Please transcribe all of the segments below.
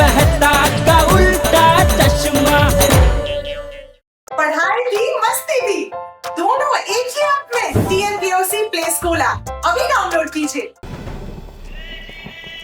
मेहता का उल्टा चश्मा। पढ़ाई भी मस्ती भी। दोनों एक ही ऐप में टीएनपीओसी प्ले स्कूल ऐप अभी डाउनलोड कीजिए।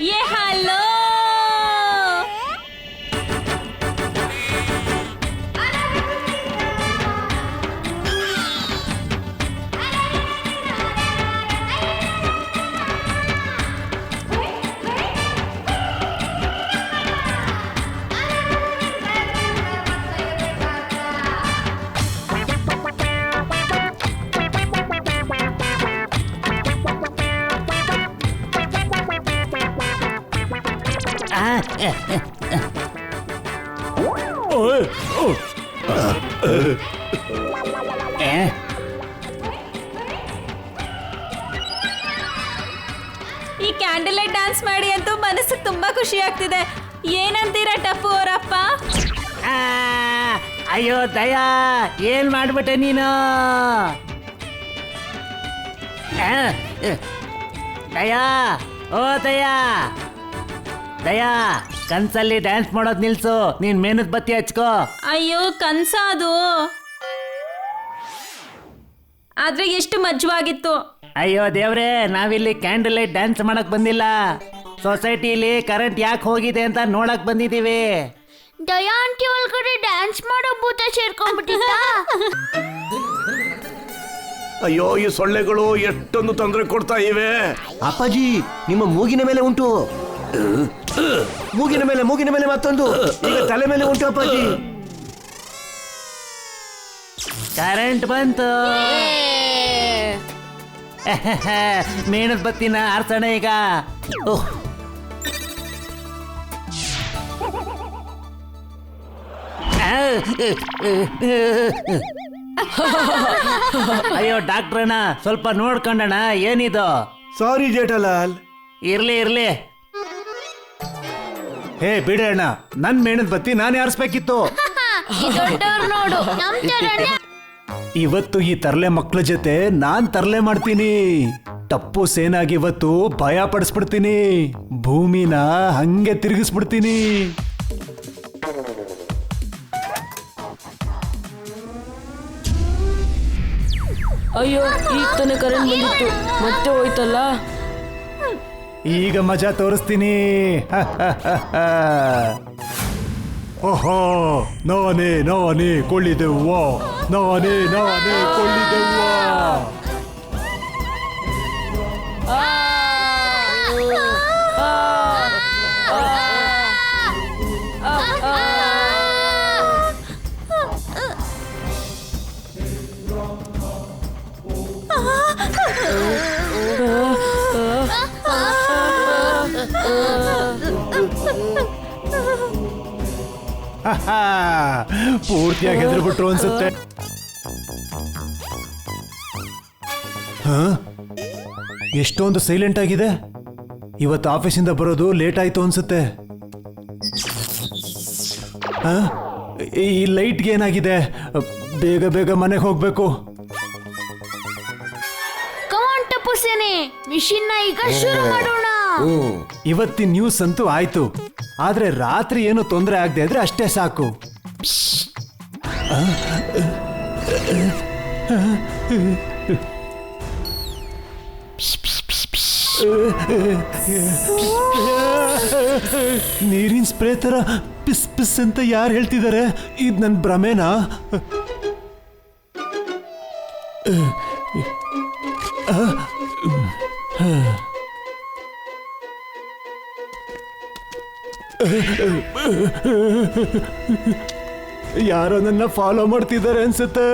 ये हॅलो ಖುಷಿ ಆಗ್ತಿದೆ ಏನಂತೀರಾ ಟಪ್ಪು ಅವರಪ್ಪ? ಆ, ಅಯ್ಯೋ ದಯಾ ಏನ್ ಮಾಡ್ಬಿಟ್ಟೆ ನೀನು? ಆ, ಅಹ್. ದಯಾ ಓ ದಯಾ ದಯಾ ಕನ್ಸಲ್ಲಿ ಡ್ಯಾನ್ಸ್ ಮಾಡೋದ್ ನಿಲ್ಸು ನೀನ್ ಮೇನದ್ ಬತ್ತಿ ಹಚ್ಕೋ. ಅಯ್ಯೋ ಕನ್ಸ ಅದು ಆದ್ರೆ ಎಷ್ಟು ಮಜ್ವಾಗಿತ್ತು. ಅಯ್ಯೋ ದೇವ್ರೆ ನಾವಿಲ್ಲಿ ಕ್ಯಾಂಡಲ್ ಲೈಟ್ ಡ್ಯಾನ್ಸ್ ಮಾಡಕ್ ಬಂದಿಲ್ಲ. ಸೊಸೈಟಿಲಿ ಕರೆಂಟ್ ಯಾಕೆ ಹೋಗಿದೆ ಅಂತ ನೋಡಕ್ ಬಂದಿದ್ದೀವಿ. ದಯಾ ಆಂಟಿ ಒಳಗಡೆ ಡ್ಯಾನ್ಸ್ ಮಾಡೋ ಭೂತ ಸೇರ್ಕೊಂಡ್ಬಿಟ್ಟಿದ್ದ? ಅಯ್ಯೋ ಈ ಸೊಳ್ಳೆಗಳು ಎಷ್ಟೊಂದು ತೊಂದರೆ ಕೊಡ್ತಾ ಇವೆ. ಅಪ್ಪಾಜಿ ನಿಮ್ಮ ಮೂಗಿನ ಮೇಲೆ ಉಂಟು. ಮೂಗಿನ ಮೇಲೆ ಮೂಗಿನ ಮೇಲೆ ಮತ್ತೊಂದು. ಈಗ ತಲೆ ಮೇಲೆ ಉಂಟು ಅಪ್ಪಾಜಿ. ಕರೆಂಟ್ ಬಂತು. ಮೇಣದ ಬತ್ತಿನ ಆರ್ಸೋಣ ಈಗ. ಓಹ್. ಅಯ್ಯೋ ಡಾಕ್ಟ್ರಣ್ಣ ಸ್ವಲ್ಪ ನೋಡ್ಕೊಂಡಣ ಏನಿದು? ಸಾರಿ ಜೇಠಲಾಲ್. ಇರ್ಲಿ ಇರ್ಲಿ. ಹೇ ಬಿಡೋಣ ನನ್ ಮೇಣದ ಬತ್ತಿ ನಾನೇ ಯಾರಿಸ್ಬೇಕಿತ್ತು ದೊಡ್ಡವ್ರು ನೋಡು ನಮ್ ತರನೇ ಇವತ್ತು ಈ ತರ್ಲೆ ಮಕ್ಳ ಜೊತೆ ನಾನ್ ತರ್ಲೆ ಮಾಡ್ತೀನಿ. ತಪ್ಪು ಸೇನಾಗಿ ಇವತ್ತು ಭಯ ಪಡಿಸ್ಬಿಡ್ತೀನಿ. ಭೂಮಿನ ಹಂಗೆ ತಿರುಗಿಸ್ಬಿಡ್ತೀನಿ. ಅಯ್ಯೋ ಈಗ ತಾನೇ ಕರೆಂಟ್ ಬಂದಿತ್ತು. ಮತ್ತೆ ಹೋಯ್ತಲ್ಲ? ಈಗ ಮಜಾ ತೋರಿಸ್ತೀನಿ. ಓಹೋ ನಾನೇ ನಾನೇ ಕೊಳ್ಳಿದೆವ್ವ. ನಾನೇ ನಾನೇ ಕೊಳ್ಳಿದೆವ್ವ. ಪೂರ್ತಿಯಾಗಿ ಹೆದರ್ಬಿಟ್ರು ಅನ್ಸುತ್ತೆ. ಹಾ? ಎಷ್ಟೊಂದು ಸೈಲೆಂಟ್ ಆಗಿದೆ? ಇವತ್ತು ಆಫೀಸಿಂದ ಬರೋದು ಲೇಟ್ ಆಯ್ತು ಅನ್ಸುತ್ತೆ. ಹಾ? ಈ ಲೈಟ್ಗೆ ಏನಾಗಿದೆ? ಬೇಗ ಬೇಗ ಮನೆಗೆ ಹೋಗ್ಬೇಕು. ಕಮಾನ್ ಟಪ್ಪು ಸೇನೆ. ಮಿಷಿನ್ನ ಈಗ ಶುರು ಮಾಡೋಣ. ಇವತ್ತಿನ ನ್ಯೂಸ್ ಅಂತೂ ಆಯ್ತು. ಆದ್ರೆ ರಾತ್ರಿ ಏನು ತೊಂದರೆ ಆಗದೆ ಇದ್ರೆ ಅಷ್ಟೇ ಸಾಕು. ನೀರಿನ ಸ್ಪ್ರೇ ತರ ಪಿಸ್ ಪಿಸ್ ಅಂತ ಯಾರು ಹೇಳ್ತಿದ್ದಾರೆ ಇದು ನನ್ನ ಭ್ರಮೆನಾ? ಯಾರೋ ನನ್ನ ಫಾಲೋ ಮಾಡ್ತಿದ್ದಾರೆ ಅನ್ಸುತ್ತೆ.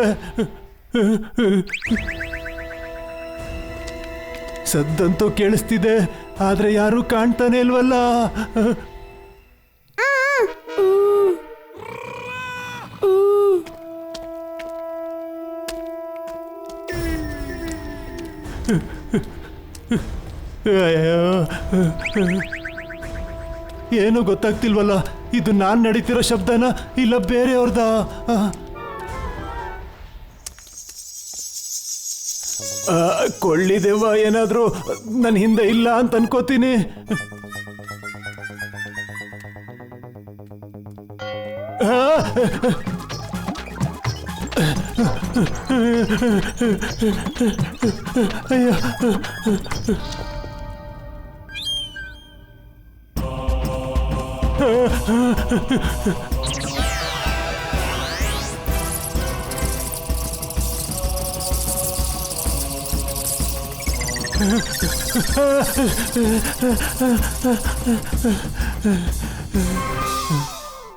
ಸದ್ದಂತೂ ಕೇಳಿಸ್ತಿದೆ ಆದ್ರೆ ಯಾರು ಕಾಣ್ತಾನೆ ಇಲ್ವಲ್ಲ? ಅಯ್ಯೋ. ಏನು ಗೊತ್ತಾಗ್ತಿಲ್ವಲ್ಲ? ಇದು ನಾನ್ ನಡೀತಿರೋ ಶಬ್ದನ? ಇಲ್ಲ ಬೇರೆಯವ್ರದ? ಕೊಳ್ಳಿದೆವ್ವ ಏನಾದ್ರೂ ನನ್ನ ಹಿಂದೆ ಇಲ್ಲ ಅಂತ ಅನ್ಕೋತೀನಿ.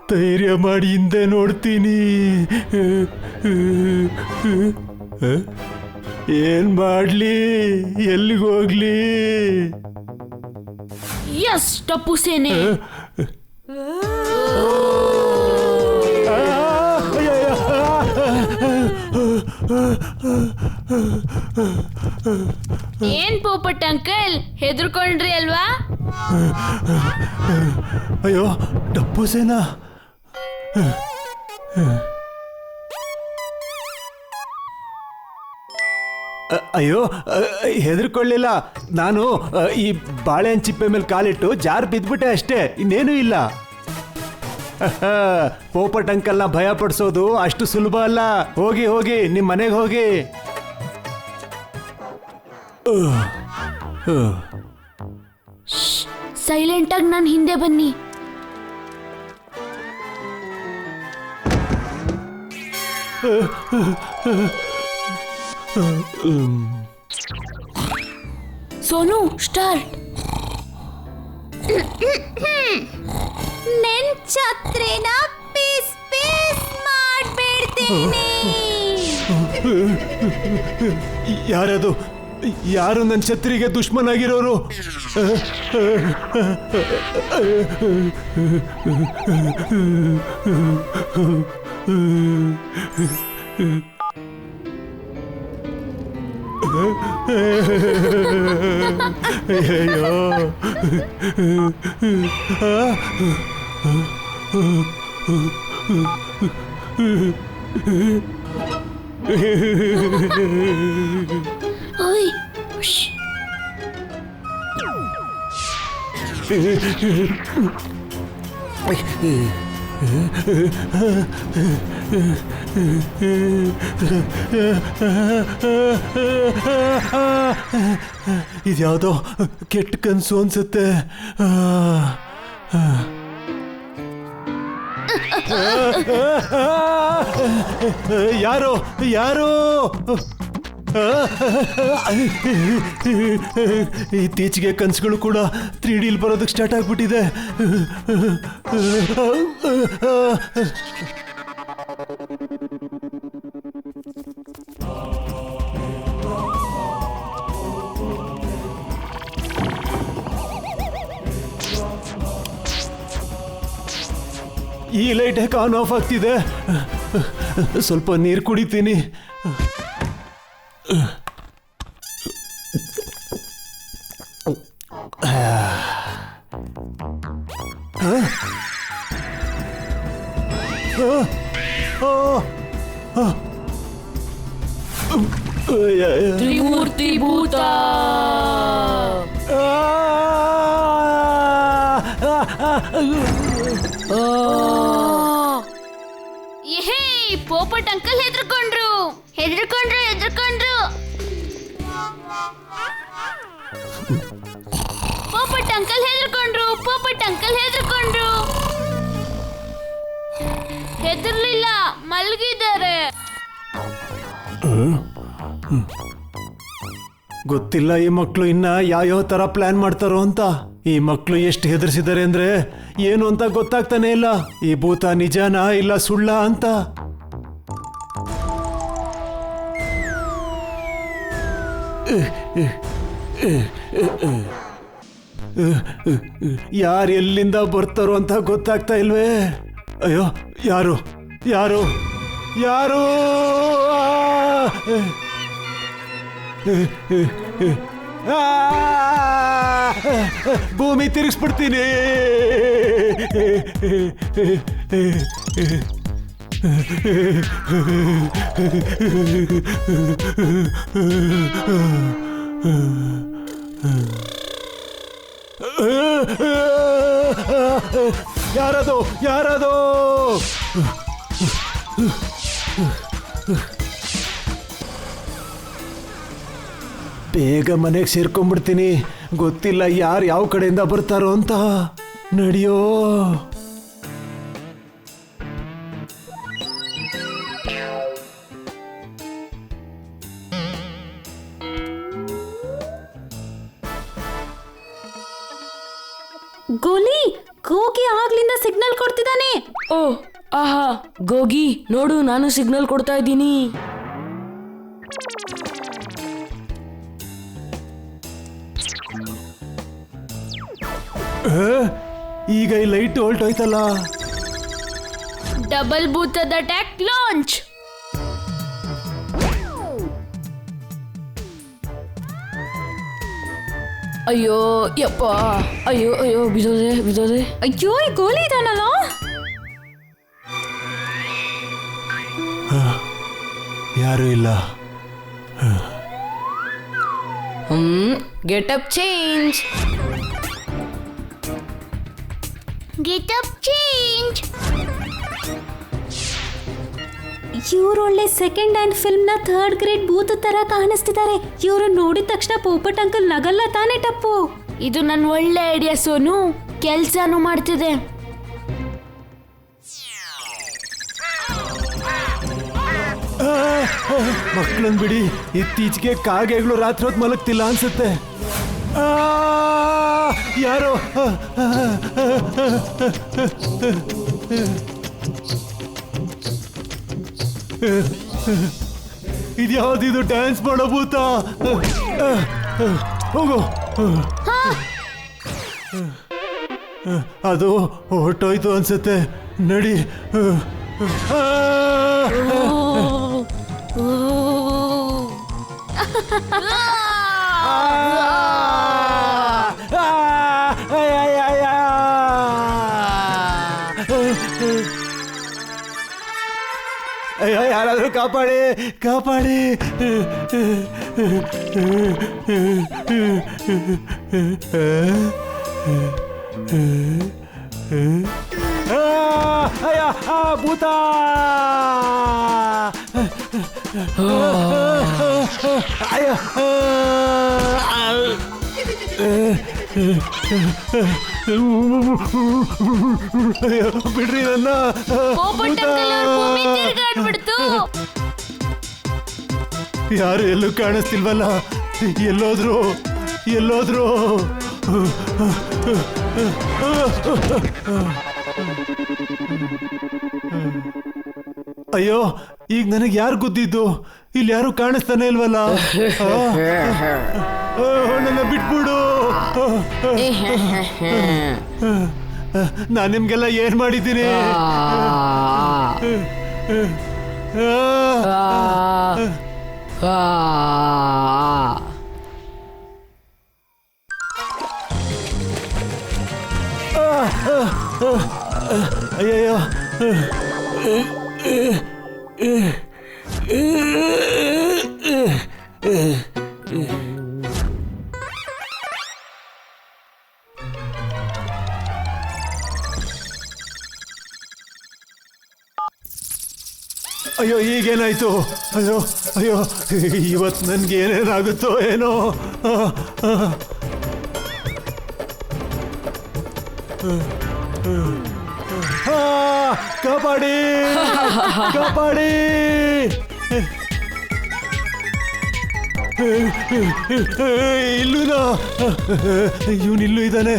ಧೈರ್ಯ ಮಾಡಿ ಹಿಂದೆ ನೋಡ್ತೀನಿ. ಏನ್ ಮಾಡ್ಲಿ? ಎಲ್ಲಿಗೋಗ್ಲಿ ಹೋಗ್ಲಿ? ಎಸ್ ಟಪ್ಪು ಸೇನೆ. ಏನ್ ಪೋಪಟ್ ಅಂಕಲ್? ಹೆದರ್ಕೊಂಡ್ರಿ ಅಲ್ವಾ? ಅಯ್ಯೋ ಟಪ್ಪು ಸೇನಾ. ಅಯ್ಯೋ ಹೆದರ್ಕೊಳ್ಳಿಲ್ಲ. ನಾನು ಈ ಬಾಳೆಹಣ್ಣು ಚಿಪ್ಪೆ ಮೇಲೆ ಕಾಲಿಟ್ಟು ಜಾರ್ ಬಿದ್ಬಿಟ್ಟೆ ಅಷ್ಟೇ ಇನ್ನೇನೂ ಇಲ್ಲ. ಪೋಪಟ್ ಅಂಕಲ್ನ ಭಯ ಪಡಿಸೋದು ಅಷ್ಟು ಸುಲಭ ಅಲ್ಲ. ಹೋಗಿ ಹೋಗಿ ನಿಮ್ಮ ಮನೆಗೆ ಹೋಗಿ. ಸೈಲೆಂಟ್ ಆಗಿ ನಾನು ಹಿಂದೆ ಬನ್ನಿ. ಸೋನು ಸ್ಟಾರ್ಟ್ ನೆನ್ ಛತ್ರಿನ ಪೀಸ್ ಪೀಸ್ ಮಾಡ್ಬಿಡ್ತೀನಿ. ಯಾರದು? ಯಾರು ನನ್ನ ಛತ್ರಿಗೆ ದುಶ್ಮನಾಗಿರೋರು ಅಯ್ಯೋ ಓಯ್ ಇದ್ಯಾವುದೋ ಕೆಟ್ಟ ಕನ್ಸು ಅನ್ಸುತ್ತೆ. ಯಾರೋ ಯಾರೋ? ಇತ್ತೀಚೆಗೆ ಕನಸುಗಳು ಕೂಡ ತ್ರೀ ಡಿಲ್ ಬರೋದಕ್ಕೆ ಸ್ಟಾರ್ಟ್ ಆಗ್ಬಿಟ್ಟಿದೆ. ಈ ಲೈಟ್ ಯಾಕೆ ಆನ್ ಆಫ್ ಆಗ್ತಿದೆ ಸ್ವಲ್ಪ ನೀರು ಕುಡಿತೀನಿ ತ್ರಿಮೂರ್ತಿ ಭೂತ ಏಹೇ ಪೋಪಟ್ ಅಂಕಲ್ ಹೆದರ್ಕೊಂಡ್ರು. ಹೆದರ್ಕೊಂಡ್ರು ಹೆದರ್ಕೊಂಡ್ರು. ಪೋಪಟ್ ಅಂಕಲ್ ಹೆದರ್ಕೊಂಡ್ರು, ಪೋಪಟ್ ಅಂಕಲ್ ಹೆದರ್ಕೊಂಡ್ರು. ಹೆದರ್ಲಿಲ್ಲ, ಮಲ್ಗಿದ್ದಾರೆ. ಗೊತ್ತಿಲ್ಲ ಈ ಮಕ್ಕಳು ಇನ್ನ ಯಾವ್ಯಾವ ತರ ಪ್ಲಾನ್ ಮಾಡ್ತಾರೋ ಅಂತ. ಈ ಮಕ್ಕಳು ಎಷ್ಟು ಹೆದರ್ಸಿದ್ದಾರೆ ಅಂದ್ರೆ ಏನು ಅಂತ ಗೊತ್ತಾಗ್ತಾನೆ ಇಲ್ಲ. ಈ ಭೂತ ನಿಜಾನಾ ಇಲ್ಲ ಸುಳ್ಳ ಅಂತ. ಯಾರು ಎಲ್ಲಿಂದ ಬರ್ತಾರೋ ಅಂತ ಗೊತ್ತಾಗ್ತಾ ಇಲ್ವೇ? ಅಯ್ಯೋ ಯಾರು? ಯಾರು? ಯಾರು? ಭೂಮಿ ತಿರುಗಿಸ್ಬಿಡ್ತೀನಿ. ಯಾರದು? ಯಾರದು? ಬೇಗ ಮನೆಗೆ ಸೇರ್ಕೊಂಡ್ಬಿಡ್ತೀನಿ. ಗೊತ್ತಿಲ್ಲ ಯಾರು ಯಾವ ಕಡೆಯಿಂದ ಬರ್ತಾರೋ ಅಂತ. ನಡಿಯೋ. ನಾನು ಸಿಗ್ನಲ್ ಕೊಡ್ತಾ ಇದ್ದೀನಿ. ಈಗ ಈ ಲೈಟ್ ಹೊಲ್ಟೋಯ್ತಲ್ಲ ಡಬಲ್ ಭೂತದ ಅಟ್ಯಾಕ್ ಲಾಂಚ್. ಅಯ್ಯೋ ಯಪ್ಪ. ಅಯ್ಯೋ ಅಯ್ಯೋ ಬಿದೋದೆ ಬಿದೋದೆ ಅಯ್ಯೋ ಈ ಗೋಲಿ ಇದಾನಲ್ಲ? ಯಾರೂ ಇಲ್ಲ. ಹ್ಮ್. Getup change. Get up change. ಇವ್ರು ಒಳ್ಳೆ ಸೆಕೆಂಡ್ ಹ್ಯಾಂಡ್ ಫಿಲ್ಮ್ನ ಥರ್ಡ್ ಗ್ರೇಡ್ ಭೂತ ತರ ಕಾಣಿಸ್ತಿದ್ದಾರೆ ಇವ್ರು ನೋಡಿದ ತಕ್ಷಣ ಪೋಪಟ್ ಅಂಕಲ್ ನಗಲ್ಲ ತಾನೇ ಟಪ್ಪು. ಇದು ನನ್ನ ಒಳ್ಳೆ ಐಡಿಯಾ ಸೋನು. ಕೆಲ್ಸಾನು ಮಾಡ್ತಿದೆ. ಮಕ್ಕಳನ್ ಬಿಡಿ ಇತ್ತೀಚೆಗೆ ಕಾಗೆಗಳು ರಾತ್ರಿ ಹೊತ್ತು ಮಲಗ್ತಿಲ್ಲ ಅನ್ಸುತ್ತೆ. ಆ, ಯಾರೋ? ಆ, ಆ, ಆ, ಇದ್ಯಾವ್ದಿದು ಡ್ಯಾನ್ಸ್ ಮಾಡೋ ಭೂತ? ಹೋಗು. ಅದು ಹೊಟ್ಟೋಯ್ತು ಅನ್ಸುತ್ತೆ. ನಡಿ. ಆ, ಆ, ಅಯ್ಯ, ಅಯ್ಯ, ಅಯ್ಯ. ಅಯ್ಯೋ ಯಾರಾದ್ರೂ ಕಾಪಾಡಿ ಕಾಪಾಡಿ ಆ, ಅಯ್ಯ ಆ, ಭೂತ ಅಯ್ಯ ಬಿಡ್ರಿ ನನ್ನ ಪೋಪಟ್ ಅಂಕಲ್ ಅವ್ರ ಭೂಮಿ ತಿರ್ಗಾಡ್ಬಿಡ್ತು ಯಾರು ಎಲ್ಲೂ ಕಾಣಿಸ್ತಿಲ್ವಲ್ಲ ಎಲ್ಲೋದ್ರು ಎಲ್ಲೋದ್ರು ಅಯ್ಯೋ ಈಗ ನನಗೆ ಯಾರು ಗೊತ್ತಿದ್ದು ಇಲ್ಲಿ ಯಾರು ಕಾಣಿಸ್ತಾನೆ ಇಲ್ವಲ್ಲ ಆ, ಆ, ನನ್ನ ಬಿಟ್ಬಿಡು ನಾನು ನಿಮ್ಗೆಲ್ಲ ಏನ್ ಮಾಡಿದ್ದೀನಿ? ಅಯ್ಯಯ್ಯೋ. ಈಗೇನಾಯ್ತು ಅಯ್ಯೋ ಅಯ್ಯೋ ಇವತ್ತು ನನ್ಗೆ ಏನೇನಾಗುತ್ತೋ ಏನೋ ಕಬಡ್ಡಿ ಕಬಡ್ಡಿ ಇಲ್ಲೂ ಇವನು ಇಲ್ಲೂ ಇದ್ದಾನೆ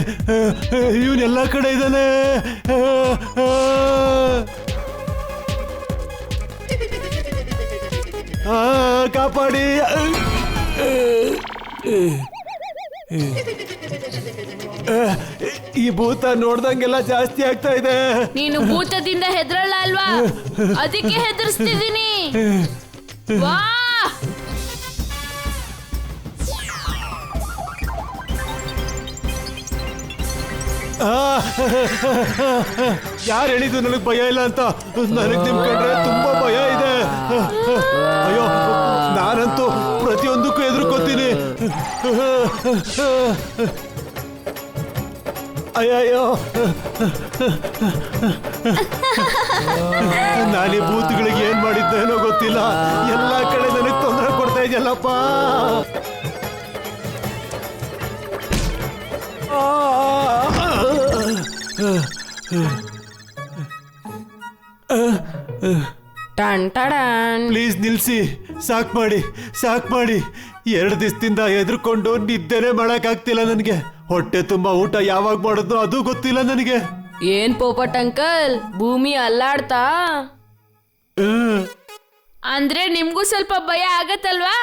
ಎಲ್ಲ ಕಡೆ ಇದ್ದಾನೆ ಕಾಪಾಡಿ. ಈ ಭೂತ ನೋಡ್ದಂಗೆಲ್ಲ ಜಾಸ್ತಿ ಆಗ್ತಾ ಇದೆ. ನೀನು ಭೂತದಿಂದ ಹೆದರಲ್ಲ ಅಲ್ವಾ? ಅದಕ್ಕೆ ಹೆದರ್ಸ್ತಿದ್ದೀನಿ. ವಾ! ಯಾರು ಹೇಳಿದ್ದು ನನಗೆ ಭಯ ಇಲ್ಲ ಅಂತ? ನನಗೆ ನಿಮ್ ಕಂಡ್ರೆ ತುಂಬಾ ಭಯ ಅಯ್ಯೋ ನಾನಂತೂ ಪ್ರತಿಯೊಂದಕ್ಕೂ ಎದುರ್ಕೋತೀನಿ. ಅಯ್ಯಯ್ಯೋ. ನಾನೀ ಬೂತ್ಗಳಿಗೆ ಏನ್ ಮಾಡಿದ್ದೇನೋ ಗೊತ್ತಿಲ್ಲ. ಎಲ್ಲಾ ಕಡೆ ನನಗೆ ತೊಂದರೆ ಕೊಡ್ತಾ ಇದೆಯಲ್ಲಪ್ಪ. ಟಡನ್ ಪ್ಲೀಸ್ ನಿಲ್ಸಿ ಸಾಕ್ ಮಾಡಿ ಸಾಕ್ ಮಾಡಿ ಎರಡು ದಿವಸದಿಂದ ಎದ್ರುಕೊಂಡು ನಿದ್ದೆನೆ ಮಾಡೋಕ್ಕಾಗ್ತಿಲ್ಲ ನನಗೆ ಹೊಟ್ಟೆ ತುಂಬಾ ಊಟ ಯಾವಾಗ ಮಾಡೋದು ಅದು ಗೊತ್ತಿಲ್ಲ ನನಗೆ ಏನ್ ಪೋಪಟ್ ಅಂಕಲ್ ಭೂಮಿ ಅಲ್ಲಾಡ್ತಾ. ಅಂದ್ರೆ ನಿಮ್ಗೂ ಸ್ವಲ್ಪ ಭಯ ಆಗತ್ತಲ್ವಾ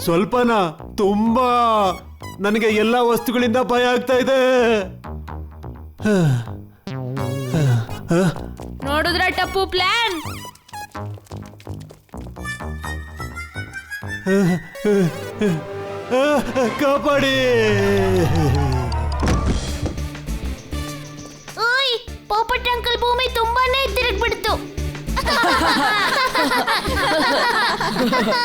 ಸ್ವಲ್ಪನಾ ತುಂಬಾ ನನಗೆ ಎಲ್ಲಾ ವಸ್ತುಗಳಿಂದ ಭಯ ಆಗ್ತಾ ಇದೆ ನೋಡಿದ್ರ ಟಪ್ಪು ಪ್ಲಾನ್? ಕಾಪಾಡಿ. ಓಯ್ ಪೋಪಟ್ ಅಂಕಲ್ ಭೂಮಿ ತುಂಬಾನೇ ತಿರುಗ್ಬಿಡ್ತು.